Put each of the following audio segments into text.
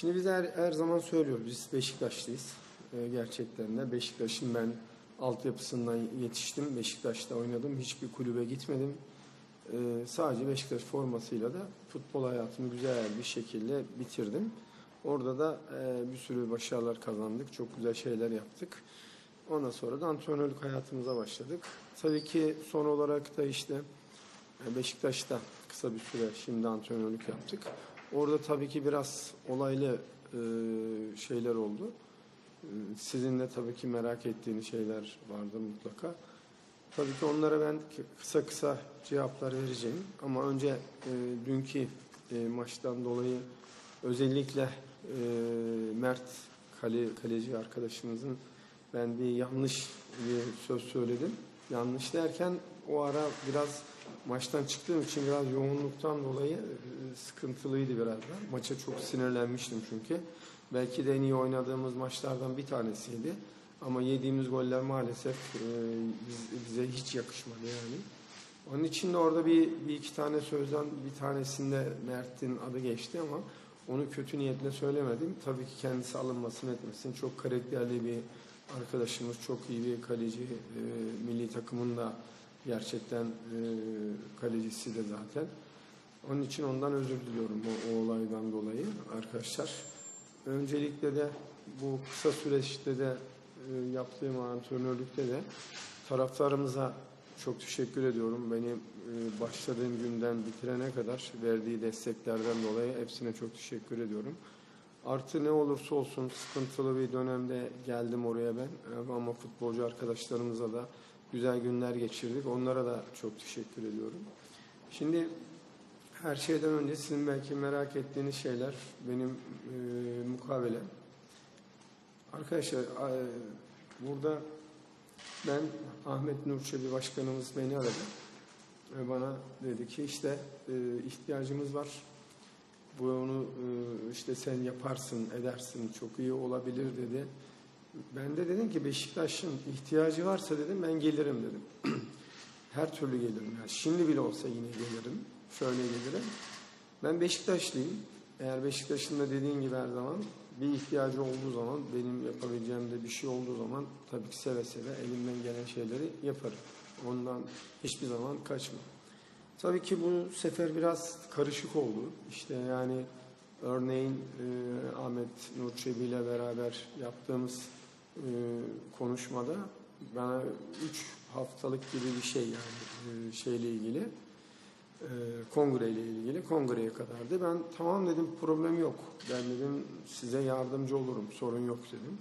Şimdi biz her, her zaman söylüyoruz. Biz Beşiktaşlıyız. Ee, gerçekten de. Beşiktaş'ın ben altyapısından yetiştim. Beşiktaş'ta oynadım. Hiçbir kulübe gitmedim. Ee, sadece Beşiktaş formasıyla da futbol hayatımı güzel bir şekilde bitirdim. Orada da e, bir sürü başarılar kazandık. Çok güzel şeyler yaptık. Ondan sonra da antrenörlük hayatımıza başladık. Tabii ki son olarak da işte e, Beşiktaş'ta kısa bir süre şimdi antrenörlük yaptık. Orada tabii ki biraz olaylı e, şeyler oldu. E, Sizin de tabii ki merak ettiğiniz şeyler vardı mutlaka. Tabii ki onlara ben kısa kısa cevaplar vereceğim. Ama önce e, dünkü e, maçtan dolayı özellikle e, Mert kale, kaleci arkadaşımızın ben bir yanlış bir söz söyledim. Yanlış derken o ara biraz maçtan çıktığım için biraz yoğunluktan dolayı e, sıkıntılıydı biraz da. Maça çok sinirlenmiştim çünkü. Belki de en iyi oynadığımız maçlardan bir tanesiydi. Ama yediğimiz goller maalesef e, biz- bize hiç yakışmadı yani. Onun için de orada bir, bir iki tane sözden bir tanesinde Mert'in adı geçti ama onu kötü niyetle söylemedim. Tabii ki kendisi alınmasın etmesin. Çok karakterli bir arkadaşımız, çok iyi bir kaleci. E, milli takımın da gerçekten e, kalecisi de zaten. Onun için ondan özür diliyorum o, o olaydan dolayı arkadaşlar. Öncelikle de bu kısa süreçte de e, yaptığım antrenörlükte de taraftarımıza çok teşekkür ediyorum. Benim e, başladığım günden bitirene kadar verdiği desteklerden dolayı hepsine çok teşekkür ediyorum. Artı ne olursa olsun sıkıntılı bir dönemde geldim oraya ben ama futbolcu arkadaşlarımıza da güzel günler geçirdik. Onlara da çok teşekkür ediyorum. Şimdi her şeyden önce sizin belki merak ettiğiniz şeyler benim e, mukavelem. Arkadaşlar e, burada ben Ahmet Nur Çebi Başkanımız beni aradı. Ve bana dedi ki işte e, ihtiyacımız var. Bunu e, işte sen yaparsın, edersin, çok iyi olabilir dedi. Ben de dedim ki Beşiktaş'ın ihtiyacı varsa dedim ben gelirim dedim. Her türlü gelirim. Yani şimdi bile olsa yine gelirim. Şöyle gelirim. Ben Beşiktaşlıyım. Eğer Beşiktaş'ın da dediğin gibi her zaman bir ihtiyacı olduğu zaman, benim yapabileceğim de bir şey olduğu zaman tabii ki seve seve elimden gelen şeyleri yaparım. Ondan hiçbir zaman kaçmam. Tabii ki bu sefer biraz karışık oldu. İşte yani örneğin e, Ahmet Nur Çebi ile beraber yaptığımız e, konuşmada bana üç haftalık gibi bir şey yani e, şeyle ilgili e, kongreyle ilgili kongreye kadardı. Ben tamam dedim problem yok. Ben dedim size yardımcı olurum sorun yok dedim.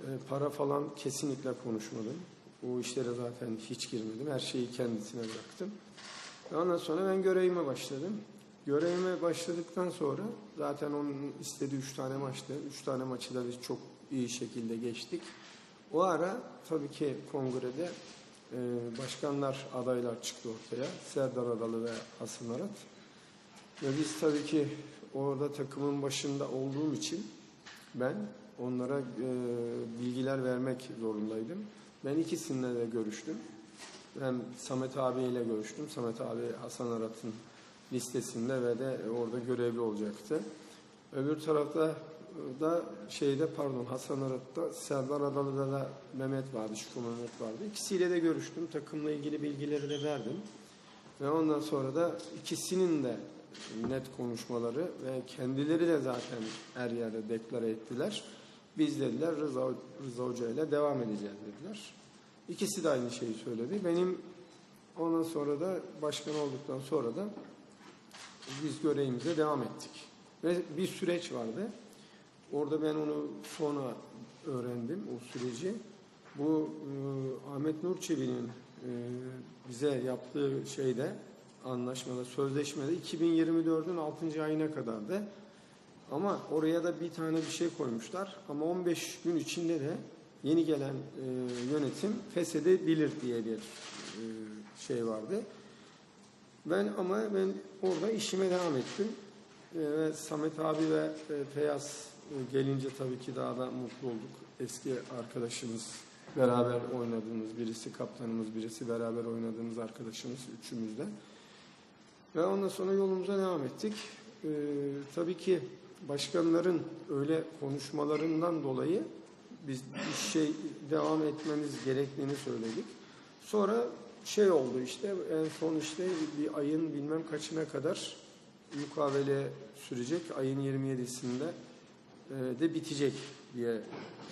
E, para falan kesinlikle konuşmadım. Bu işlere zaten hiç girmedim. Her şeyi kendisine bıraktım. Ondan sonra ben görevime başladım. Görevime başladıktan sonra zaten onun istediği üç tane maçtı. Üç tane maçı da biz çok iyi şekilde geçtik. O ara tabii ki kongrede e, başkanlar adaylar çıktı ortaya. Serdar Adalı ve Hasan Arat. Ve biz tabii ki orada takımın başında olduğum için ben onlara e, bilgiler vermek zorundaydım. Ben ikisininle de görüştüm. Ben Samet abiyle görüştüm. Samet abi Hasan Arat'ın listesinde ve de orada görevli olacaktı. Öbür tarafta da şeyde pardon Hasan Arat'ta Serdar Adalı'da da Mehmet vardı, Şükrü Mehmet vardı. İkisiyle de görüştüm. Takımla ilgili bilgileri de verdim. Ve ondan sonra da ikisinin de net konuşmaları ve kendileri de zaten her yerde deklare ettiler. Biz dediler Rıza, Rıza Hoca ile devam edeceğiz dediler. İkisi de aynı şeyi söyledi. Benim ondan sonra da başkan olduktan sonra da biz görevimize devam ettik. Ve bir süreç vardı. Orada ben onu sonra öğrendim o süreci. Bu e, Ahmet Nur Çebi'nin e, bize yaptığı şeyde anlaşmada, sözleşmede 2024'ün 6. ayına kadardı. Ama oraya da bir tane bir şey koymuşlar. Ama 15 gün içinde de yeni gelen e, yönetim feshedebilir diye bir e, şey vardı. Ben ama ben orada işime devam ettim. E, Samet abi ve e, Feyyaz gelince tabii ki daha da mutlu olduk. Eski arkadaşımız, beraber oynadığımız birisi kaptanımız, birisi beraber oynadığımız arkadaşımız üçümüz de. Ve ondan sonra yolumuza devam ettik. Ee, tabii ki başkanların öyle konuşmalarından dolayı biz bir şey devam etmemiz gerektiğini söyledik. Sonra şey oldu işte en son işte bir ayın bilmem kaçına kadar mukavele sürecek. Ayın 27'sinde e, de bitecek diye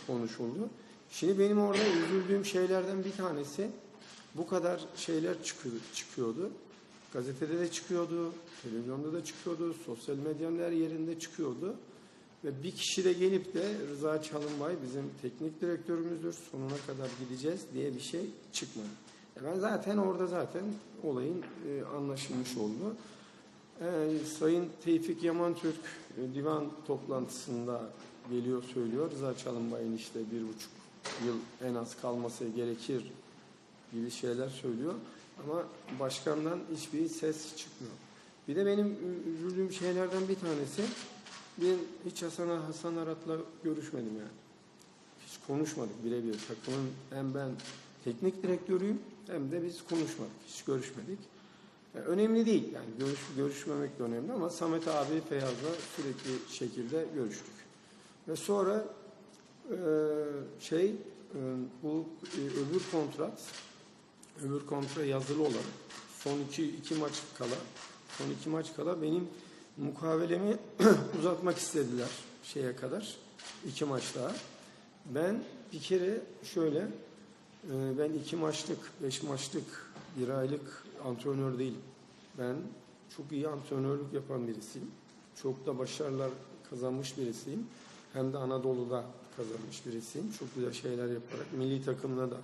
konuşuldu. Şimdi benim orada üzüldüğüm şeylerden bir tanesi bu kadar şeyler çıkıyor, çıkıyordu. Gazetede de çıkıyordu, televizyonda da çıkıyordu, sosyal medyanın her yerinde çıkıyordu. Ve bir kişi de gelip de Rıza Çalınbay bizim teknik direktörümüzdür, sonuna kadar gideceğiz diye bir şey çıkmadı. E ben zaten orada zaten olayın e, anlaşılmış oldu. E, Sayın Tevfik Yaman Türk e, divan toplantısında geliyor söylüyor. Rıza Çalınbay'ın işte bir buçuk yıl en az kalması gerekir gibi şeyler söylüyor. Ama başkandan hiçbir ses çıkmıyor. Bir de benim ü- üzüldüğüm şeylerden bir tanesi ben hiç Hasan, Hasan Arat'la görüşmedim yani. Hiç konuşmadık birebir. Takımın hem ben teknik direktörüyüm hem de biz konuşmadık. Hiç görüşmedik. Yani önemli değil. Yani görüş, görüşmemek de önemli ama Samet abi Feyyaz'la sürekli şekilde görüştük. Ve sonra e, şey e, bu e, öbür kontrat öbür kontra yazılı olarak son iki, iki maç kala son iki maç kala benim mukavelemi uzatmak istediler şeye kadar iki maç daha. Ben bir kere şöyle e, ben iki maçlık, beş maçlık, bir aylık antrenör değilim. Ben çok iyi antrenörlük yapan birisiyim. Çok da başarılar kazanmış birisiyim. Hem de Anadolu'da kazanmış birisiyim. Çok güzel şeyler yaparak milli takımda da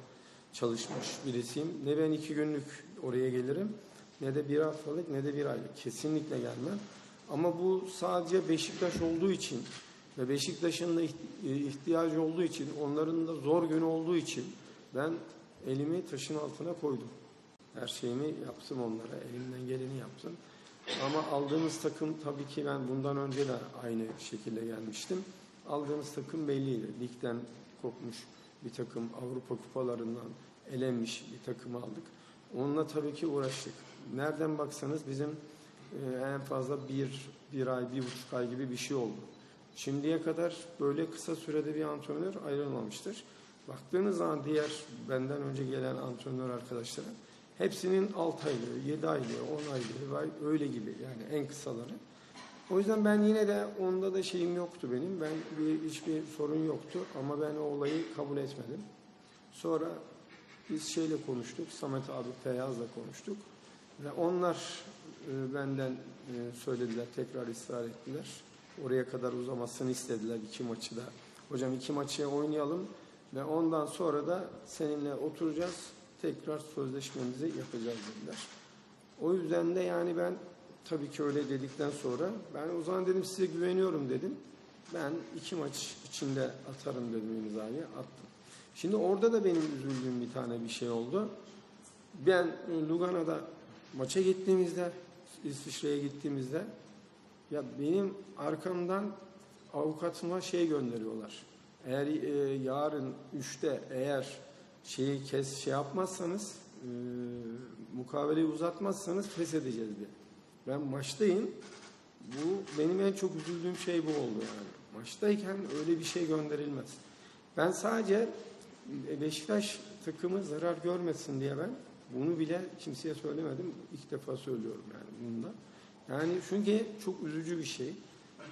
çalışmış birisiyim. Ne ben iki günlük oraya gelirim ne de bir haftalık ne de bir aylık. Kesinlikle gelmem. Ama bu sadece Beşiktaş olduğu için ve Beşiktaş'ın da e, ihtiyacı olduğu için, onların da zor günü olduğu için ben elimi taşın altına koydum. Her şeyimi yaptım onlara, elimden geleni yaptım. Ama aldığımız takım tabii ki ben bundan önce de aynı şekilde gelmiştim. Aldığımız takım belliydi. Ligden kopmuş bir takım, Avrupa kupalarından elenmiş bir takım aldık. Onunla tabii ki uğraştık. Nereden baksanız bizim e, en fazla bir, bir ay, bir buçuk ay gibi bir şey oldu. Şimdiye kadar böyle kısa sürede bir antrenör ayrılmamıştır. Baktığınız zaman diğer benden önce gelen antrenör arkadaşlara hepsinin 6 aylığı, 7 aylığı, 10 aylığı öyle gibi yani en kısaları. O yüzden ben yine de onda da şeyim yoktu benim. Ben bir, hiçbir sorun yoktu ama ben o olayı kabul etmedim. Sonra biz şeyle konuştuk, Samet abi Feyyaz'la konuştuk. Ve onlar e, benden e, söylediler, tekrar ısrar ettiler. Oraya kadar uzamasını istediler iki maçı da. Hocam iki maçı oynayalım ve ondan sonra da seninle oturacağız, tekrar sözleşmemizi yapacağız dediler. O yüzden de yani ben tabii ki öyle dedikten sonra ben o zaman dedim size güveniyorum dedim. Ben iki maç içinde atarım dedim imzayı attım. Şimdi orada da benim üzüldüğüm bir tane bir şey oldu. Ben e, Lugano'da maça gittiğimizde, İsviçre'ye gittiğimizde ya benim arkamdan avukatıma şey gönderiyorlar. Eğer e, yarın 3'te eğer şeyi kes şey yapmazsanız e, mukaveleyi uzatmazsanız feshedeceğiz diye. Ben maçtayım. Bu benim en çok üzüldüğüm şey bu oldu yani. Maçtayken öyle bir şey gönderilmez. Ben sadece e, Beşiktaş takımı zarar görmesin diye ben bunu bile kimseye söylemedim. İlk defa söylüyorum yani bunda. Yani çünkü çok üzücü bir şey.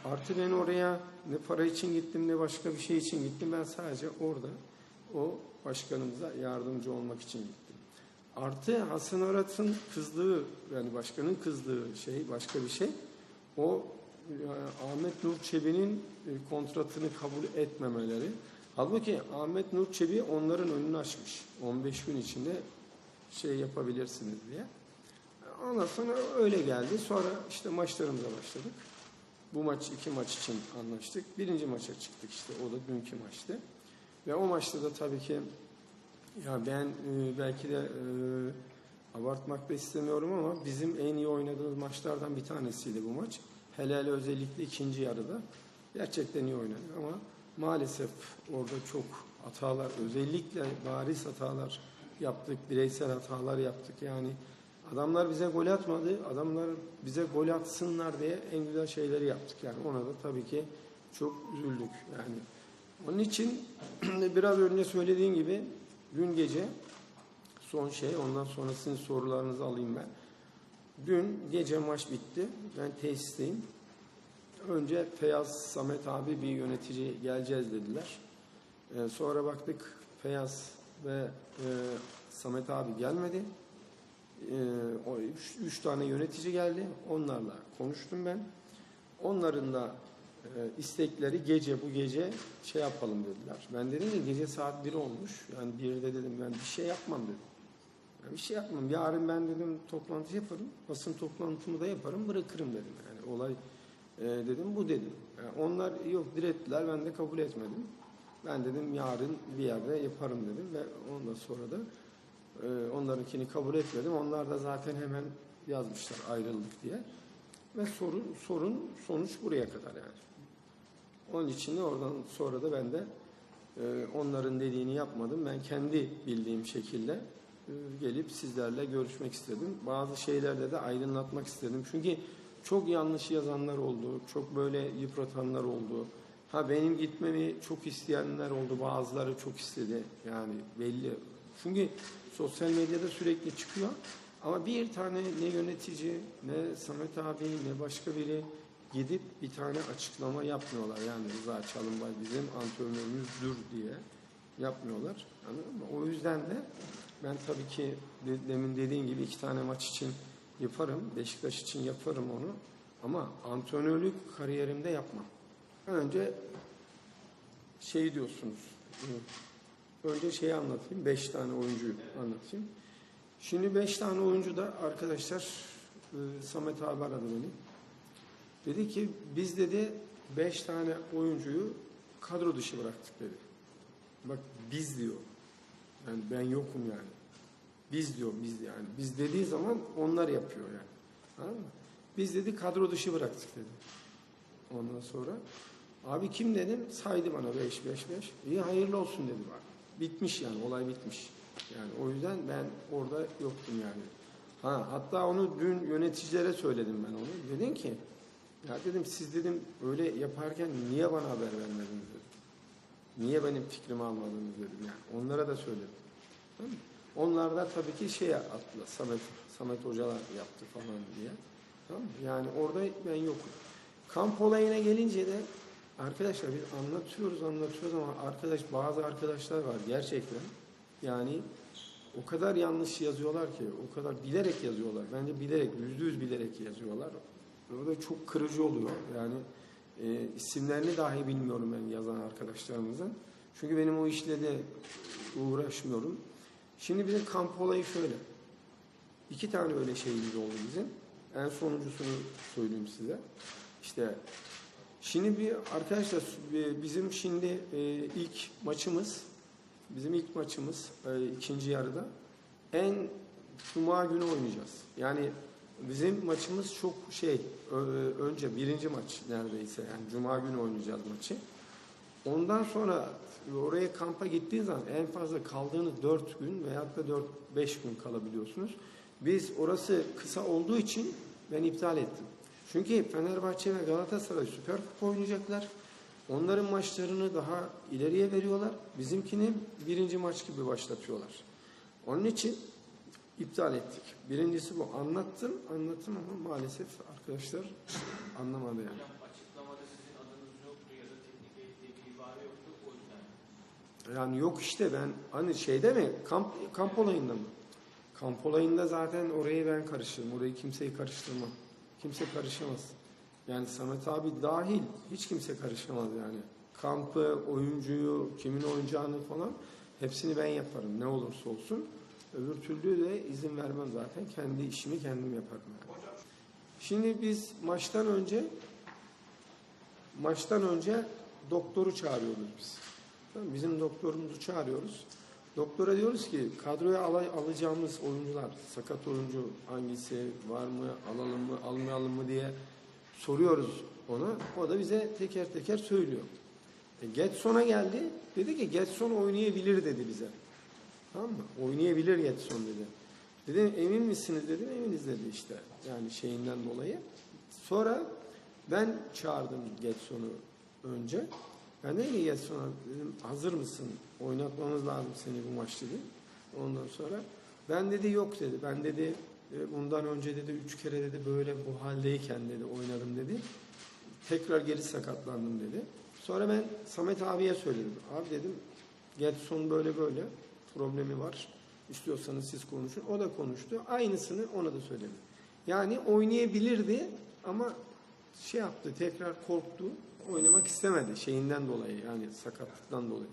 Artı ben oraya ne para için gittim ne başka bir şey için gittim. Ben sadece orada o başkanımıza yardımcı olmak için gittim. Artı Hasan Arat'ın kızdığı yani başkanın kızdığı şey başka bir şey. O e, Ahmet Nur Çebi'nin e, kontratını kabul etmemeleri. Halbuki Ahmet Nur Çebi onların önünü açmış. 15 gün içinde şey yapabilirsiniz diye. Ondan sonra öyle geldi. Sonra işte maçlarımıza başladık. Bu maç iki maç için anlaştık. Birinci maça çıktık işte. O da dünkü maçtı. Ve o maçta da tabii ki ya ben e, belki de e, abartmak da istemiyorum ama bizim en iyi oynadığımız maçlardan bir tanesiydi bu maç. Hele hele özellikle ikinci yarıda gerçekten iyi oynadık ama maalesef orada çok hatalar özellikle bariz hatalar yaptık, bireysel hatalar yaptık. Yani Adamlar bize gol atmadı. Adamlar bize gol atsınlar diye en güzel şeyleri yaptık. Yani ona da tabii ki çok üzüldük. Yani onun için biraz önce söylediğim gibi dün gece son şey ondan sonra sizin sorularınızı alayım ben. Dün gece maç bitti. Ben tesisteyim. Önce Feyyaz Samet abi bir yönetici geleceğiz dediler. Ee, sonra baktık Feyyaz ve e, Samet abi gelmedi. Ee, o üç, üç tane yönetici geldi. Onlarla konuştum ben. Onların da e, istekleri gece bu gece şey yapalım dediler. Ben dedim ki gece saat 1 olmuş. Yani 1'de dedim ben bir şey yapmam dedim. Yani bir şey yapmam. Yarın ben dedim toplantı yaparım. Basın toplantımı da yaparım bırakırım dedim. Yani olay e, dedim bu dedim. Yani onlar yok direttiler ben de kabul etmedim. Ben dedim yarın bir yerde yaparım dedim ve ondan sonra da e, onlarınkini kabul etmedim. Onlar da zaten hemen yazmışlar ayrıldık diye. Ve sorun sorun sonuç buraya kadar yani. Onun için de oradan sonra da ben de e, onların dediğini yapmadım. Ben kendi bildiğim şekilde e, gelip sizlerle görüşmek istedim. Bazı şeylerde de aydınlatmak istedim. Çünkü çok yanlış yazanlar oldu. Çok böyle yıpratanlar oldu. Ha benim gitmemi çok isteyenler oldu. Bazıları çok istedi. Yani belli. Çünkü sosyal medyada sürekli çıkıyor. Ama bir tane ne yönetici, ne Samet abi, ne başka biri gidip bir tane açıklama yapmıyorlar. Yani Rıza Çalınbay bizim antrenörümüzdür diye yapmıyorlar. Mı? O yüzden de ben tabii ki de- demin dediğim gibi iki tane maç için yaparım. Beşiktaş için yaparım onu. Ama antrenörlük kariyerimde yapmam. Önce şey diyorsunuz. Önce şeyi anlatayım. Beş tane oyuncuyu anlatayım. Şimdi beş tane oyuncu da arkadaşlar e, Samet abi aradı beni. Dedi ki biz dedi beş tane oyuncuyu kadro dışı bıraktık dedi. Bak biz diyor. Yani ben yokum yani. Biz diyor biz yani. Biz dediği zaman onlar yapıyor yani. Anladın mı? Biz dedi kadro dışı bıraktık dedi. Ondan sonra abi kim dedim saydı bana 5 5 5. İyi hayırlı olsun dedi bak. Bitmiş yani olay bitmiş. Yani o yüzden ben orada yoktum yani. Ha hatta onu dün yöneticilere söyledim ben onu. Dedim ki ya dedim siz dedim öyle yaparken niye bana haber vermediniz dedim. Niye benim fikrimi almadınız dedim yani. Onlara da söyledim. Tamam mı? Onlar da tabii ki şey attılar. Samet, Samet hocalar yaptı falan diye. Tamam mı? Yani orada ben yokum. Kamp olayına gelince de arkadaşlar biz anlatıyoruz anlatıyoruz ama arkadaş bazı arkadaşlar var gerçekten yani o kadar yanlış yazıyorlar ki o kadar bilerek yazıyorlar. Bence bilerek yüzde yüz bilerek yazıyorlar. Orada çok kırıcı oluyor. Yani e, isimlerini dahi bilmiyorum ben yazan arkadaşlarımızın. Çünkü benim o işle de uğraşmıyorum. Şimdi de kamp olayı şöyle. İki tane öyle şeyimiz oldu bizim. En sonuncusunu söyleyeyim size. İşte şimdi bir arkadaşlar e, bizim şimdi e, ilk maçımız bizim ilk maçımız e, ikinci yarıda en cuma günü oynayacağız. Yani bizim maçımız çok şey önce birinci maç neredeyse yani cuma günü oynayacağız maçı. Ondan sonra oraya kampa gittiğin zaman en fazla kaldığınız 4 gün veyahut da 4-5 gün kalabiliyorsunuz. Biz orası kısa olduğu için ben iptal ettim. Çünkü Fenerbahçe ve Galatasaray Süper Kupa oynayacaklar. Onların maçlarını daha ileriye veriyorlar. Bizimkini birinci maç gibi başlatıyorlar. Onun için iptal ettik. Birincisi bu. Anlattım, anlattım ama maalesef arkadaşlar anlamadı yani. Açıklamada sizin adınız yoktu ya da teknik heyette bir ibare yoktu o yüzden. Yani yok işte ben hani şeyde mi kamp kamp olayında mı? Kamp olayında zaten orayı ben karıştırırım. Orayı kimseyi karıştırmam. Kimse karışamaz. Yani Samet abi dahil hiç kimse karışamaz yani. Kampı, oyuncuyu, kimin oynayacağını falan hepsini ben yaparım ne olursa olsun. Öbür türlü de izin vermem zaten. Kendi işimi kendim yaparım. Şimdi biz maçtan önce maçtan önce doktoru çağırıyoruz biz. Bizim doktorumuzu çağırıyoruz. Doktora diyoruz ki kadroya alay, alacağımız oyuncular, sakat oyuncu hangisi var mı, alalım mı, almayalım mı diye soruyoruz ona. O da bize teker teker söylüyor. E, Getson'a geldi. Dedi ki Getson oynayabilir dedi bize. Tamam mı? Oynayabilir Getson dedi. Dedim emin misiniz dedim eminiz dedi işte yani şeyinden dolayı. Sonra ben çağırdım Getson'u önce. Ben dedim ki Getson'a dedim hazır mısın? Oynatmamız lazım seni bu maç dedim. Ondan sonra ben dedi yok dedi. Ben dedi e, bundan önce dedi üç kere dedi böyle bu haldeyken dedi oynadım dedi. Tekrar geri sakatlandım dedi. Sonra ben Samet abiye söyledim. Abi dedim Getson böyle böyle problemi var. İstiyorsanız siz konuşun. O da konuştu. Aynısını ona da söyledim. Yani oynayabilirdi ama şey yaptı tekrar korktu. Oynamak istemedi şeyinden dolayı yani sakatlıktan dolayı.